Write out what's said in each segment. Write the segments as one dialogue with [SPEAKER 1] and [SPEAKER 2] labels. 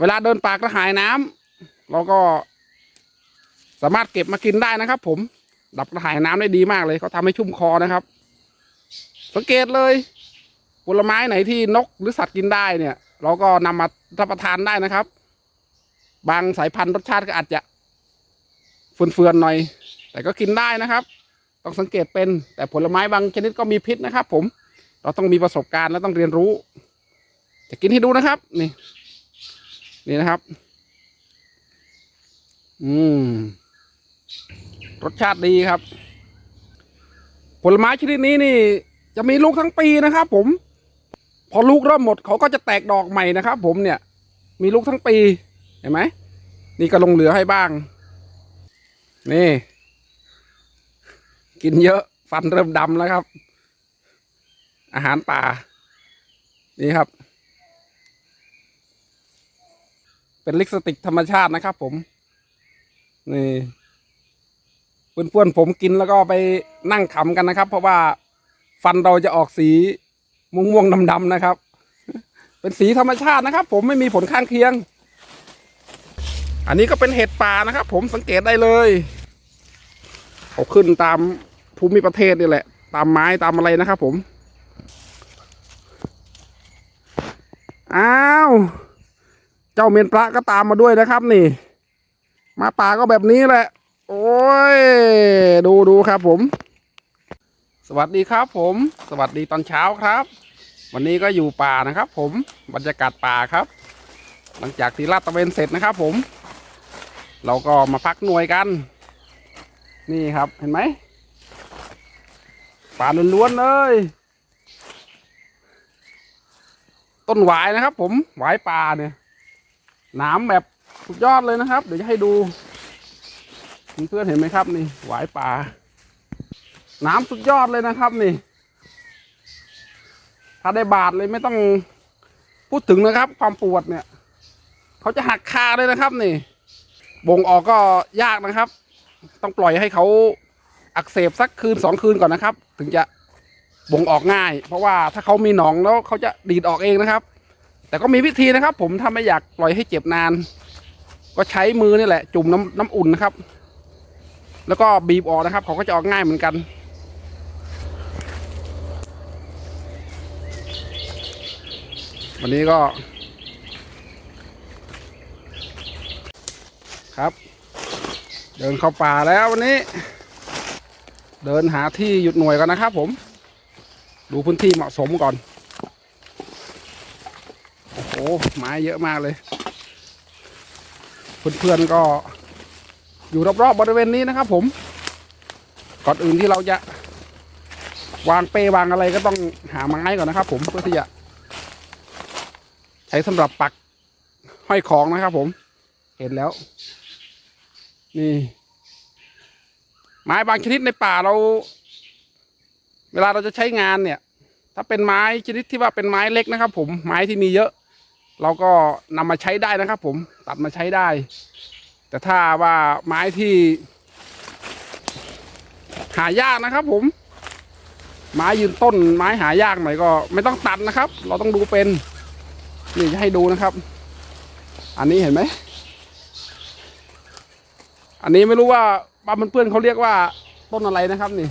[SPEAKER 1] เวลาเดินป่ากระหายน้ำเราก็สามารถเก็บมากินได้นะครับ ผมดับกระหายน้ำได้ดีมากเลยเขาทำให้ชุ่มคอนะครับ สังเกตเลยผลไม้ไหนที่นกหรือสัตว์กินได้เนี่ย เราก็นำมารับประทานได้นะครับ บางสายพันธุ์รสชาติก็อาจจะเฟื่อนๆหน่อย แต่ก็กินได้นะครับ ต้องสังเกตเป็นแต่ผลไม้บางชนิดก็มีพิษนะครับ ผม เราต้องมีประสบการณ์และต้องเรียนรู้ จะกินให้ดูนะครับ นี่ นี่นะครับ อืม รสชาติดีครับ ผลไม้ชนิดนี้นี่ จะมีลูกทั้งปีนะครับผม พอลูกเริ่มหมดเขาก็จะแตกดอกใหม่นะครับผมเนี่ย มีลูกทั้งปี เห็นไหม นี่ก็ลงเหลือให้บ้าง นี่ กินเยอะ ฟันเริ่มดำแล้วครับ อาหารป่า นี่ครับ เป็นลิปสติกธรรมชาตินะครับ ผม นี่เพื่อนๆผมกินแล้วก็ไปนั่งขำกันนะครับ เพราะว่าฟันเราจะออกสีม่วงๆดำๆนะครับ เป็นสีธรรมชาตินะครับ ผมไม่มีผลข้างเคียง อันนี้ก็เป็นเห็ดป่านะครับ ผมสังเกตได้เลยเขาขึ้นตามภูมิประเทศนี่แหละ ตามไม้ตามอะไรนะครับ ผม อ้าว เจ้าเมนพระก็ตามมาด้วยนะครับ นี่ มาป่าก็แบบนี้แหละ โอ้ย ดูดูครับผม สวัสดีครับผม สวัสดีตอนเช้าครับ วันนี้ก็อยู่ป่านะครับ ผมบรรยากาศป่าครับ หลังจากที่ลาดตะเวนเสร็จนะครับ ผม เราก็มาพักหน่วยกัน นี่ครับเห็นไหมป่าล้วนๆเลยต้นหวายนะครับ ผมหวายป่าเนี่ย หนามแบบสุดยอดเลยนะครับ เดี๋ยวจะให้ดูเพื่อนเห็นไหมครับนี่หวายป่าหนามสุดยอดเลยนะครับนี่ ถ้าได้บาทเลยไม่ต้องพูดถึงนะครับ ความปวดเนี่ยเขาจะหักคาเลยนะครับนี่บ่งออกก็ยากนะครับ ต้องปล่อยให้เขาอักเสบสักคืนสองคืนก่อนนะครับ ถึงจะบ่งออกง่าย เพราะว่าถ้าเขามีหนองแล้วเขาจะดีดออกเองนะครับ แต่ก็มีวิธีนะครับ ผมถ้าไม่อยากปล่อยให้เจ็บนาน ก็ใช้มือนี่แหละ จุ่มน้ำน้ำอุ่นนะครับ แล้วก็บีบออกนะครับ เขาก็จะออกง่ายเหมือนกัน วันนี้ก็ครับ เดินเข้าป่าแล้ววันนี้ เดินหาที่หยุดหน่วยกันนะครับผม ดูพื้นที่เหมาะสมก่อน ไม้เยอะมากเลย เพื่อนๆก็อยู่รอบๆบริเวณนี้นะครับ ผม ก่อนอื่นที่เราจะวางเปวางอะไรก็ต้องหาไม้ก่อนนะครับ ผมเพื่อที่จะใช้สำหรับปักห้อยของนะครับ ผม เห็นแล้ว นี่ ไม้บางชนิดในป่าเรา เวลาเราจะใช้งานเนี่ย ถ้าเป็นไม้ชนิดที่ว่าเป็นไม้เล็กนะครับ ผมไม้ที่มีเยอะ เราก็นำมาใช้ได้นะครับ ผมตัดมาใช้ได้ แต่ถ้าว่าไม้ที่หายากนะครับผม ไม้ยืนต้นไม้หายากหน่อยก็ ไม่ต้องตัดนะครับ เราต้องดูเป็นนี่จะให้ดูนะครับ อันนี้เห็นไหม อันนี้ไม่รู้ว่าบ้านเพื่อนเขาเรียกว่าต้นอะไรนะครับนี่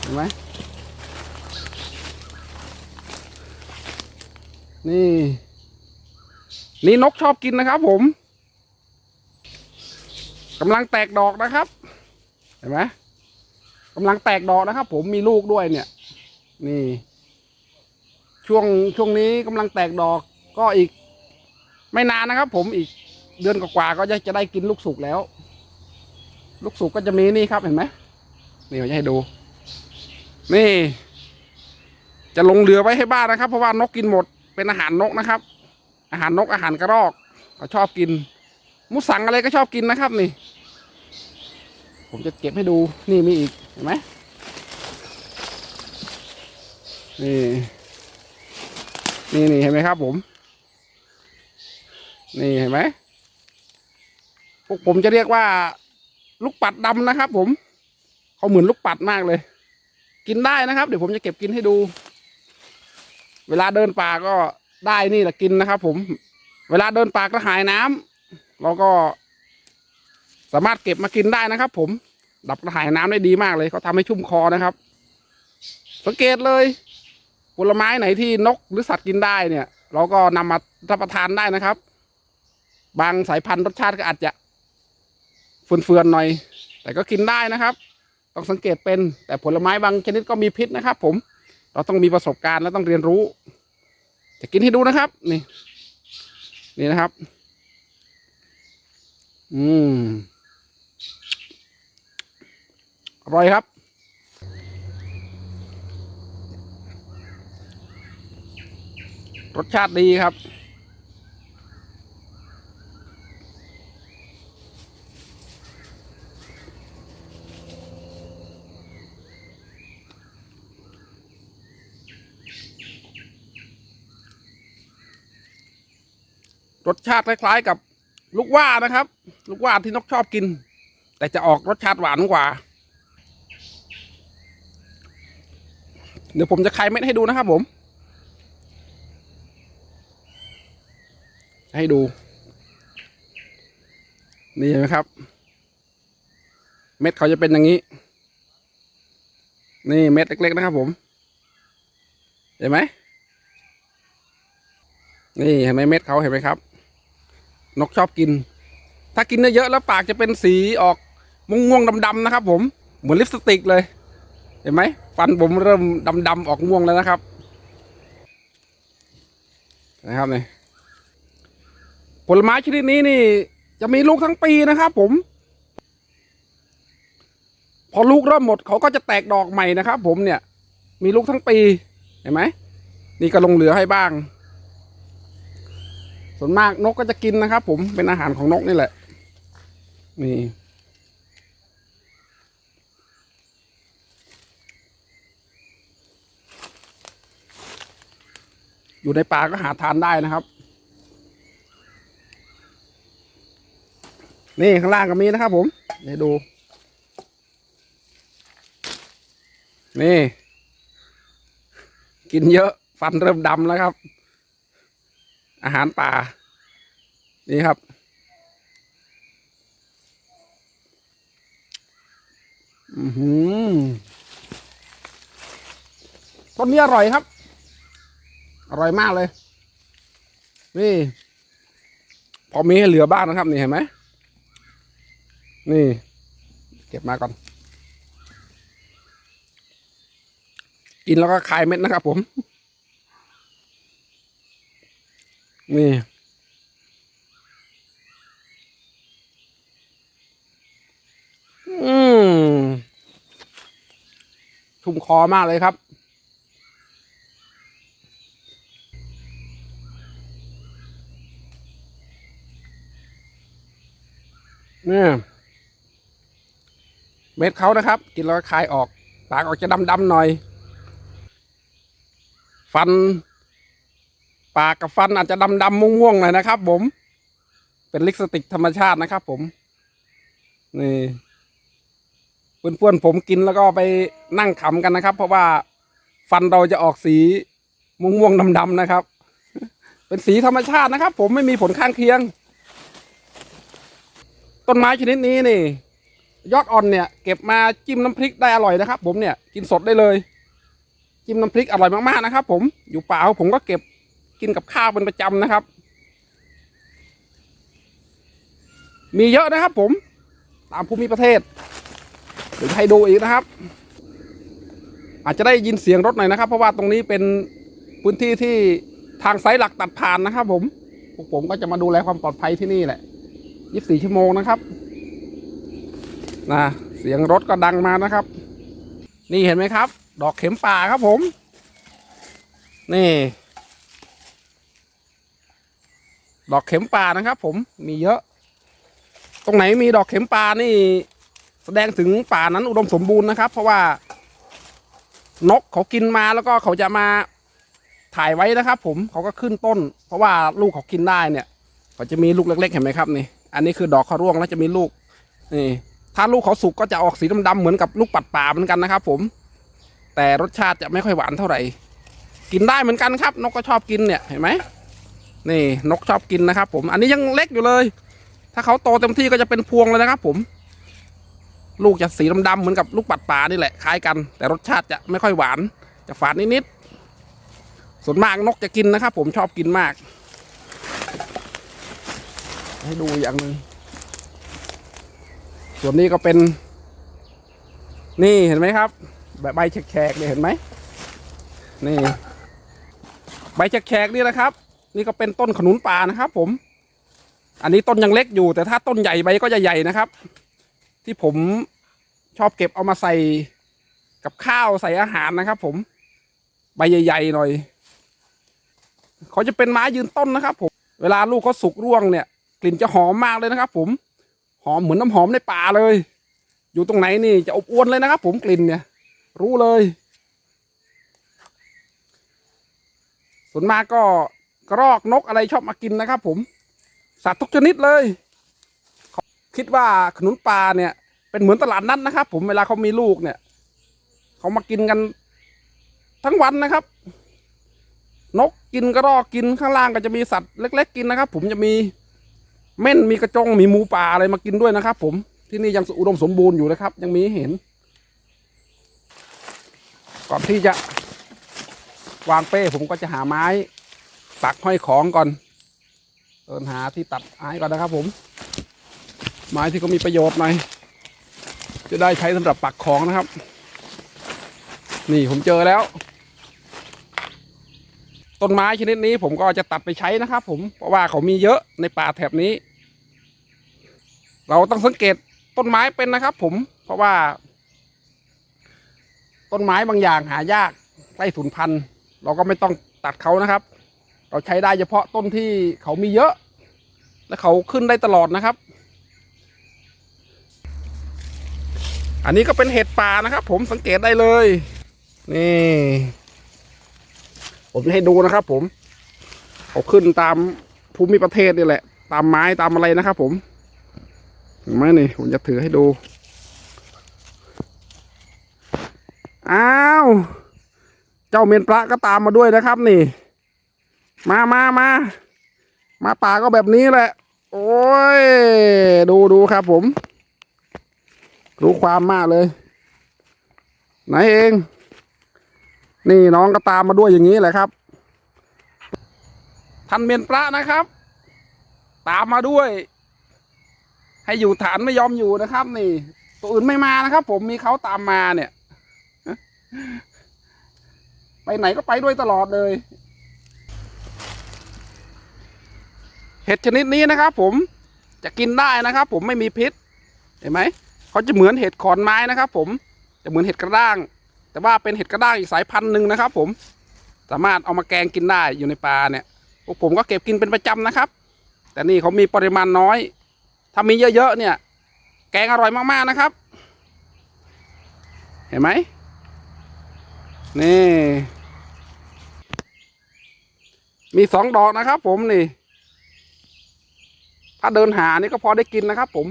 [SPEAKER 1] เห็นไหม นี่ นี่นกชอบกินนะครับผมกำลังแตกดอกนะครับ เห็นไหมกำลังแตกดอกนะครับ ผมมีลูกด้วยเนี่ย นี่ ช่วงช่วงนี้กำลังแตกดอกก็อีก ไม่นานนะครับ ผมอีกเดือนกว่าก็จะจะได้กินลูกสุกแล้ว ลูกสุกก็จะมีนี่ครับเห็นไหมนี่ผมจะให้ดู นี่ จะลงเรือไว้ให้บ้านนะครับ เพราะว่านกกินหมด เป็นอาหารนกนะครับ อาหารนกอาหารกระรอกเขาชอบกิน มุสังอะไรก็ชอบกินนะครับนี่ ผมจะเก็บให้ดูนี่มีอีกเห็นไหมนี่นี่นี่เห็นไหมครับผม นี่เห็นไหมพวกผมจะเรียกว่า ลูกปัดดำนะครับ ผมเขาเหมือนลูกปัดมากเลย กินได้นะครับ เดี๋ยวผมจะเก็บกินให้ดู เวลาเดินป่าก็ได้นี่แหละกินนะครับ ผม เวลาเดินป่ากระหายน้ำเราก็ สามารถเก็บมากินได้นะครับ ผม ดับกระหายน้ำได้ดีมากเลยเขาทำให้ชุ่มคอนะครับ สังเกตเลยผลไม้ไหนที่นกหรือสัตว์กินได้เนี่ย เราก็นำมารับประทานได้นะครับ บางสายพันธุ์รสชาติก็อาจจะเฟื่อนๆหน่อย แต่ก็กินได้นะครับ ต้องสังเกตเป็นแต่ผลไม้บางชนิดก็มีพิษนะครับ ผม เราต้องมีประสบการณ์และต้องเรียนรู้ จะกินให้ดูนะครับ นี่ นี่นะครับ อืมอร่อยครับ รสชาติดีครับ ชาติคล้ายๆกับลูกว่านะครับ ลูกว่าที่นกชอบกิน แต่จะออกรสชาติหวานกว่า เดี๋ยวผมจะคายเม็ดให้ดูนะครับผม ให้ดู นี่เห็นไหมครับ เม็ดเขาจะเป็นอย่างนี้ นี่เม็ดเล็ก ๆ นะครับผม เห็นไหมนี่เห็นไหมเม็ดเขาเห็นไหมครับ นกชอบกิน ถ้ากินเยอะๆแล้วปากจะเป็นสีออกม่วงๆดำๆนะครับ ผมเหมือนลิปสติกเลย เห็นไหมฟันผมเริ่มดำๆออกม่วงแล้วนะครับนะครับนี่ผลไม้ชนิดนี้นี่ จะมีลูกทั้งปีนะครับ ผม พอลูกเริ่มหมดเขาก็จะแตกดอกใหม่นะครับ ผมเนี่ย มีลูกทั้งปี เห็นไหมนี่ก็ลงเหลือให้บ้าง ส่วนมากนกก็จะกินนะครับ ผมเป็นอาหารของนกนี่แหละ นี่อยู่ในป่าก็หาทานได้นะครับ นี่ข้างล่างก็มีนะครับ ผมเดี๋ยวดู นี่ กินเยอะ ฟันเริ่มดำแล้วครับ อาหารป่า นี่ครับ อือหือต้นนี้อร่อยครับ อร่อยมากเลย นี่ พอมีให้เหลือบ้างนะครับ นี่เห็นไหม นี่ เก็บมาก่อน กินแล้วก็คายเม็ดนะครับผม นี่อืมชุ่มคอมากเลยครับ เนี่ยเม็ดเขานะครับ กินแล้วคายออก ปากออกจะดำๆหน่อย ฟัน ปากกับฟันอาจจะดำๆม่วงๆหน่อยนะครับ ผม เป็นลิปสติกธรรมชาตินะครับ ผม นี่เพื่อนๆผมกินแล้วก็ไปนั่งขำกันนะครับ เพราะว่าฟันเราจะออกสีม่วงๆดำๆนะครับ เป็นสีธรรมชาตินะครับ ผมไม่มีผลข้างเคียง ต้นไม้ชนิดนี้นี่ ยอดอ่อนเนี่ย เก็บมาจิ้มน้ำพริกได้อร่อยนะครับ ผมเนี่ยกินสดได้เลยจิ้มน้ำพริกอร่อยมากๆนะครับ ผมอยู่ป่าผมก็เก็บ กินกับข้าวเป็นประจำนะครับ มีเยอะนะครับผม ตามภูมิประเทศเดี๋ยวให้ดูอีกนะครับ อาจจะได้ยินเสียงรถหน่อยนะครับ เพราะว่าตรงนี้เป็นพื้นที่ที่ทางไซต์หลักตัดผ่านนะครับ ผมพวกผมก็จะมาดูแลความปลอดภัยที่นี่แหละ 24 ชั่วโมงนะครับนะเสียงรถก็ดังมานะครับ นี่เห็นไหมครับ ดอกเข็มป่าครับผม นี่ ดอกเข็มป่านะครับผมมีเยอะ ตรงไหนมีดอกเข็มป่านี่ แสดงถึงป่านั้นอุดมสมบูรณ์นะครับ เพราะว่านกเขากินมาแล้วก็เขาจะมาถ่ายไว้นะครับ ผมเขาก็ขึ้นต้น เพราะว่าลูกเขากินได้เนี่ยเขาจะมีลูกเล็ก ๆ เห็นไหมครับนี่ อันนี้คือดอกเขาร่วงแล้วจะมีลูกนี่ถ้าลูกเขาสุกก็จะออกสีดำๆเหมือนกับลูกปัดป่าเหมือนกันนะครับ ผม แต่รสชาติจะไม่ค่อยหวานเท่าไหร่ กินได้เหมือนกันครับ นกก็ชอบกินเนี่ยเห็นไหม นี่นกชอบกินนะครับ ผม อันนี้ยังเล็กอยู่เลย ถ้าเขาโตเต็มที่ก็จะเป็นพวงเลยนะครับ ผม ลูกจะสีดำๆเหมือนกับลูกปัดป่านี่แหละคล้ายกัน แต่รสชาติจะไม่ค่อยหวาน จะฝาดนิดๆส่วนมากนกจะกินนะครับ ผมชอบกินมาก ให้ดูอย่างหนึ่งส่วนนี้ก็เป็น นี่เห็นไหมครับใบแฉกๆเนี่ยเห็นไหมนี่ ใบแฉกๆนี่นะครับ นี่ก็เป็นต้นขนุนป่านะครับ ผม อันนี้ต้นยังเล็กอยู่ แต่ถ้าต้นใหญ่ใบก็จะใหญ่นะครับ ที่ผมชอบเก็บเอามาใส่กับข้าวใส่อาหารนะครับ ผม ใบใหญ่ๆหน่อยเขาจะเป็นไม้ยืนต้นนะครับ ผม เวลาลูกเขาสุกร่วงเนี่ย กลิ่นจะหอมมากเลยนะครับ ผมหอมเหมือนน้ำหอมในป่าเลย อยู่ตรงไหนนี่จะอบอวนเลยนะครับ ผมกลิ่นเนี่ย รู้เลยส่วนมากก็ กรอกนกอะไรชอบมากินนะครับ ผม สัตว์ทุกชนิดเลย คิดว่าขนุนปลาเนี่ย เป็นเหมือนตลาดนัดนนะครับ ผมเวลาเขามีลูกเนี่ยเขามากินกันทั้งวันนะครับ นกกินกระรอกกินข้างล่างก็จะมีสัตว์เล็ก ๆ กินนะครับ ผมจะมีเม่นมีกระจงมีหมูป่าอะไรมากินด้วยนะครับ ผมที่นี่ยังอุดมสมบูรณ์อยู่นะครับ ยังมีเห็น ก่อนที่จะวางเป้ผมก็จะหาไม้ ปักห้อยของก่อนเดินหาที่ตัดไม้ก่อนนะครับผม ไม้ที่เขามีประโยชน์หน่อยจะได้ใช้สำหรับปักของนะครับ นี่ผมเจอแล้ว ต้นไม้ชนิดนี้ผมก็จะตัดไปใช้นะครับ ผมเพราะว่าเขามีเยอะในป่าแถบนี้ เราต้องสังเกตต้นไม้เป็นนะครับ ผมเพราะว่า ต้นไม้บางอย่างหายากใกล้สูญพันธุ์เราก็ไม่ต้องตัดเขานะครับ เราใช้ได้เฉพาะต้นที่เขามีเยอะ และเขาขึ้นได้ตลอดนะครับ อันนี้ก็เป็นเห็ดป่านะครับ ผมสังเกตได้เลย นี่ ผมให้ดูนะครับ ผม เขาขึ้นตามภูมิประเทศนี่แหละ ตามไม้ตามอะไรนะครับผมเห็นไหมนี่ผมจะถือให้ดู อ้าว เจ้าเมนปลาก็ตามมาด้วยนะครับนี่ มามามามาป่าก็แบบนี้แหละ โอ้ย ดูดูครับผม รู้ความมากเลย ไหนเอง นี่น้องก็ตามมาด้วยอย่างนี้แหละครับ ท่านเมียนพระนะครับ ตามมาด้วย ให้อยู่ฐานไม่ยอมอยู่นะครับ นี่ ตัวอื่นไม่มานะครับ ผมมีเขาตามมาเนี่ย ไปไหนก็ไปด้วยตลอดเลย เห็ดชนิดนี้นะครับ ผมจะกินได้นะครับ ผมไม่มีพิษเห็นไหมเขาจะเหมือนเห็ดขอนไม้นะครับ ผมจะเหมือนเห็ดกระด้าง แต่ว่าเป็นเห็ดกระด้างอีกสายพันธุ์หนึ่งนะครับ ผมสามารถเอามาแกงกินได้อยู่ในปลาเนี่ยพวกผมก็เก็บกินเป็นประจำนะครับ แต่นี่เขามีปริมาณน้อย ถ้ามีเยอะๆเนี่ย แกงอร่อยมากๆนะครับ เห็นไหมนี่ มีสองดอกนะครับ ผมนี่ ถ้าเดินหานี่ก็พอได้กินนะครับ ผม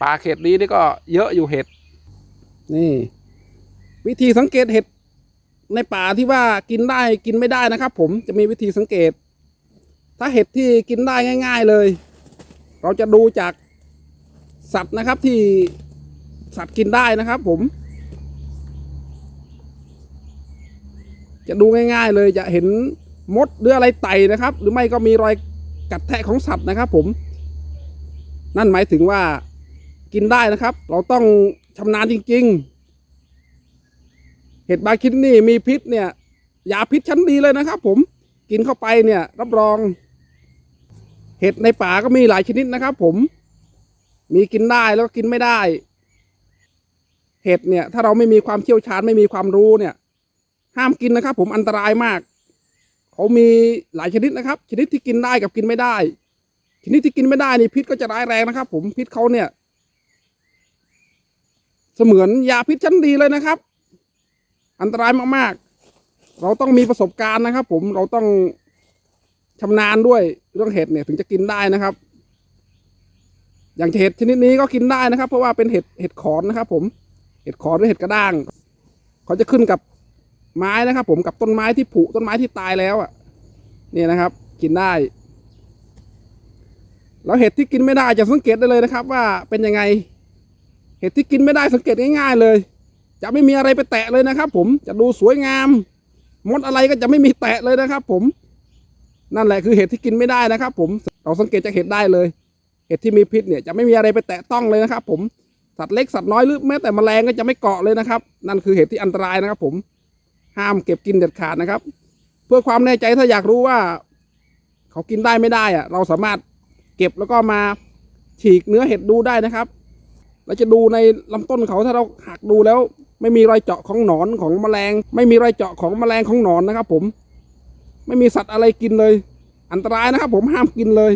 [SPEAKER 1] ป่าเขตนี้นี่ก็เยอะอยู่เห็ด นี่ วิธีสังเกตเห็ดในป่าที่ว่ากินได้กินไม่ได้นะครับ ผมจะมีวิธีสังเกต ถ้าเห็ดที่กินได้ง่าย ๆเลย เราจะดูจากสัตว์นะครับที่สัตว์กินได้นะครับ ผม จะดูง่าย ๆ เลยจะเห็นมดหรืออะไรไต่นะครับ หรือไม่ก็มีรอยกัดแทะของสัตว์นะครับ ผม นั่นหมายถึงว่ากินได้นะครับ เราต้องชำนาญจริง ๆ เห็ดบาคินนี่มีพิษเนี่ยยาพิษชั้นดีเลยนะครับ ผมกินเข้าไปเนี่ย รับรอง เห็ดในป่าก็มีหลายชนิดนะครับ ผมมีกินได้แล้วก็กินไม่ได้ เห็ดเนี่ย ถ้าเราไม่มีความเชี่ยวชาญไม่มีความรู้เนี่ย ห้ามกินนะครับ ผมอันตรายมาก เขามีหลายชนิดนะครับ ชนิดที่กินได้กับกินไม่ได้ ชนิดที่กินไม่ได้นี่พิษก็จะร้ายแรงนะครับ ผมพิษเขาเนี่ย เสมือนยาพิษชั้นดีเลยนะครับ อันตรายมากๆ เราต้องมีประสบการณ์นะครับ ผมเราต้องชำนาญด้วยเรื่องเห็ดเนี่ยถึงจะกินได้นะครับ อย่างเห็ดชนิดนี้ก็กินได้นะครับ เพราะว่าเป็นเห็ดเห็ดขอนนะครับ ผมเห็ดขอนหรือเห็ดกระด้าง เขาจะขึ้นกับไม้นะครับ ผมกับต้นไม้ที่ผุต้นไม้ที่ตายแล้วอะ เนี่ยนะครับ กินได้ แล้วเห็ดที่กินไม่ได้จะสังเกตได้เลยนะครับ ว่าเป็นยังไง เห็ดที่กินไม่ได้สังเกตง่าย ๆเลย จะไม่มีอะไรไปแตะเลยนะครับ ผมจะดูสวยงามมดอะไรก็จะไม่มีแตะเลยนะครับ ผมนั่นแหละคือเห็ดที่กินไม่ได้นะครับ ผมเราสังเกตจากเห็ดได้เลย เห็ดที่มีพิษเนี่ยจะไม่มีอะไรไปแตะต้องเลยนะครับ ผมสัตว์เล็กสัตว์น้อยหรือแม้แต่แมลงก็จะไม่เกาะเลยนะครับ นั่นคือเห็ดที่อันตรายนะครับ ผมห้ามเก็บกินเด็ดขาดนะครับ เพื่อความแน่ใจถ้าอยากรู้ว่า เขากินได้ไม่ได้อะเราสามารถ เก็บแล้วก็มาฉีกเนื้อเห็ดดูได้นะครับเราจะดูในลำต้นเขาถ้าเราหักดูแล้ว ไม่มีรอยเจาะของหนอนของแมลง ไม่มีรอยเจาะของแมลงของหนอนนะครับ ผม ไม่มีสัตว์อะไรกินเลย อันตรายนะครับ ผมห้ามกินเลย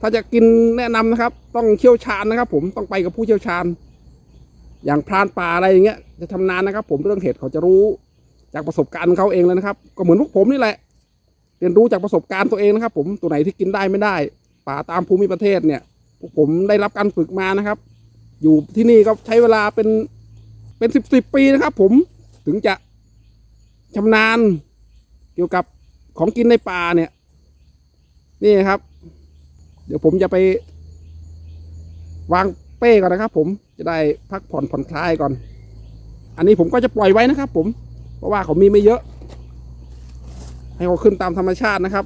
[SPEAKER 1] ถ้าจะกินแนะนำนะครับ ต้องเชี่ยวชาญนะครับ ผมต้องไปกับผู้เชี่ยวชาญ อย่างพรานป่าอะไรอย่างเงี้ย จะทำนานนะครับ ผมเรื่องเห็ดเขาจะรู้ จากประสบการณ์เขาเองเลยนะครับ ก็เหมือนพวกผมนี่แหละเรียนรู้จากประสบการณ์ตัวเองนะครับ ผมตัวไหนที่กินได้ไม่ได้ ป่าตามภูมิประเทศเนี่ย ผมได้รับการฝึกมานะครับ อยู่ที่นี่ก็ใช้เวลาเป็นเป็นสิบสิบปีนะครับ ผมถึงจะชำนาญเกี่ยวกับของกินในป่าเนี่ย นี่ครับ เดี๋ยวผมจะไป วางเป้ก่อนนะครับ ผมจะได้พักผ่อนผ่อนคลายก่อน อันนี้ผมก็จะปล่อยไว้นะครับ ผมเพราะว่าเขามีไม่เยอะ ให้เขาขึ้นตามธรรมชาตินะครับ